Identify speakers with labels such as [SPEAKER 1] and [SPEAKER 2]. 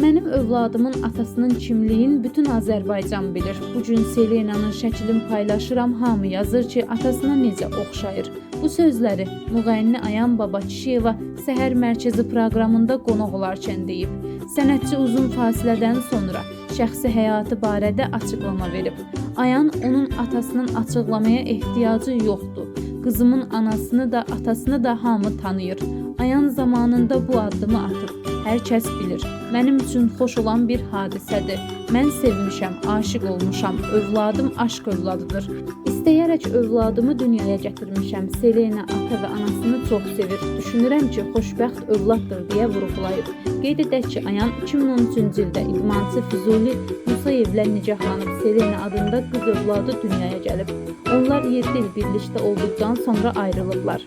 [SPEAKER 1] Mənim övladımın atasının kimliyin bütün Azərbaycan bilir. Bu gün Selena'nın şəklini paylaşıram, hamı yazır ki, atasına necə oxşayır. Bu sözləri müğənni Ayan Baba Kişiyeva Səhər Mərkəzi proqramında qonaq olarkən deyib. Sənətçi uzun fasilədən sonra şəxsi həyatı barədə açıqlama verib. Ayan onun atasının açıqlamaya ehtiyacı yoxdur. Qızımın anasını da atasını da hamı tanıyır. Ayan zamanında bu addımı atıb. Hər kəs bilir. Mənim üçün xoş olan bir hadisədir. Mən sevmişəm, aşiq olmuşam. Övladım aşk övladıdır. İstəyərək övladımı dünyaya gətirmişəm. Selena ata və anasını çox sevir. Düşünürəm ki, xoşbəxt övladdır deyə vurğulayıb. Qeyd edək ki, Ayan 2013-cü ildə idmançı Füzuli Musayevlə nikahlanıb Selena adında qız övladı dünyaya gəlib. Onlar 7 il birlikdə olduqdan sonra ayrılıblar.